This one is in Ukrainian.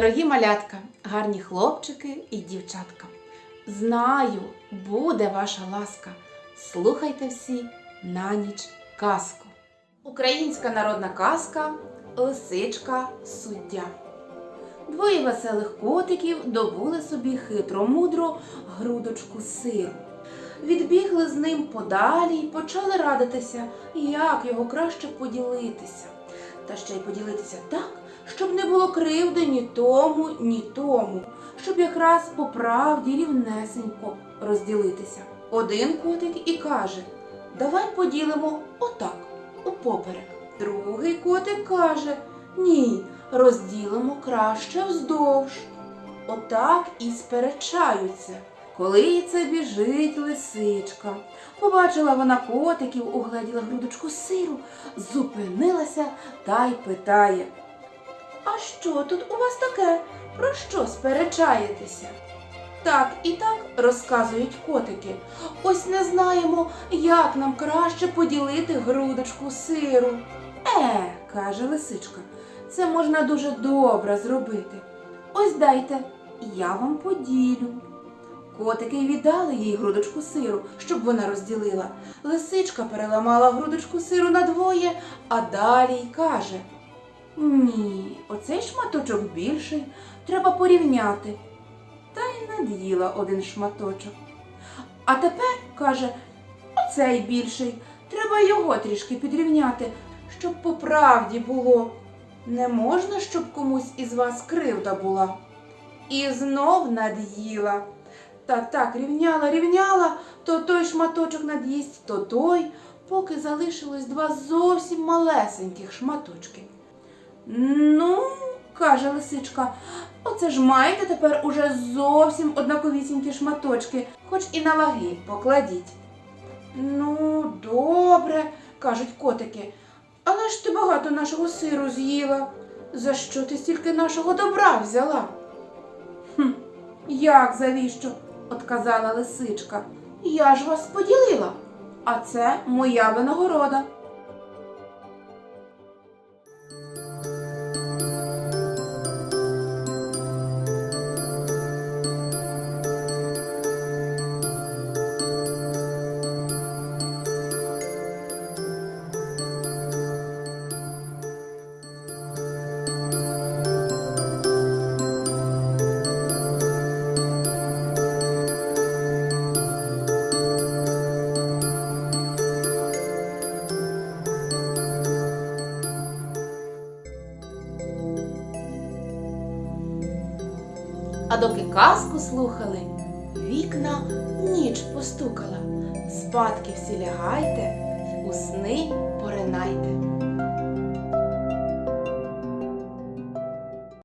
Дорогі малятка, гарні хлопчики і дівчатка. Знаю, буде ваша ласка. Слухайте всі на ніч казку. Українська народна казка Лисичка суддя. Двоє веселих котиків добули собі хитро мудро грудочку сиру. Відбігли з ним подалі й почали радитися, як його краще поділитися. Та ще й поділитися так, щоб не було кривди ні тому, ні тому, щоб якраз по правді рівнесенько розділитися. Один котик і каже: Давай поділимо отак, упоперек. Другий котик каже: Ні, розділимо краще вздовж. Отак і сперечаються. Коли це біжить лисичка. Побачила вона котиків, угледіла грудочку сиру, зупинилася та й питає. А що тут у вас таке? Про що сперечаєтеся? Так і так розказують котики. Ось не знаємо, як нам краще поділити грудочку сиру. Е, каже лисичка, це можна дуже добре зробити. Ось дайте, я вам поділю. Котики віддали їй грудочку сиру, щоб вона розділила. Лисичка переламала грудочку сиру надвоє, а далі й каже. Ні, оцей шматочок більший, треба порівняти. Та й над'їла один шматочок. А тепер, каже, оцей більший, треба його трішки підрівняти, щоб по правді було. Не можна, щоб комусь із вас кривда була. І знов над'їла. Та так рівняла, рівняла, то той шматочок над'їсть, то той, поки залишилось два зовсім малесеньких шматочки. Ну, каже лисичка, оце ж маєте тепер уже зовсім однаковісінькі шматочки, хоч і на ваги покладіть. Ну, добре, кажуть котики, але ж ти багато нашого сиру з'їла. За що ти стільки нашого добра взяла? Хм, як завіщо? отказала лисичка. Я ж вас поділила, а це моя винагорода. А доки казку слухали, вікна ніч постукала. Спадки всі лягайте, у сни поринайте.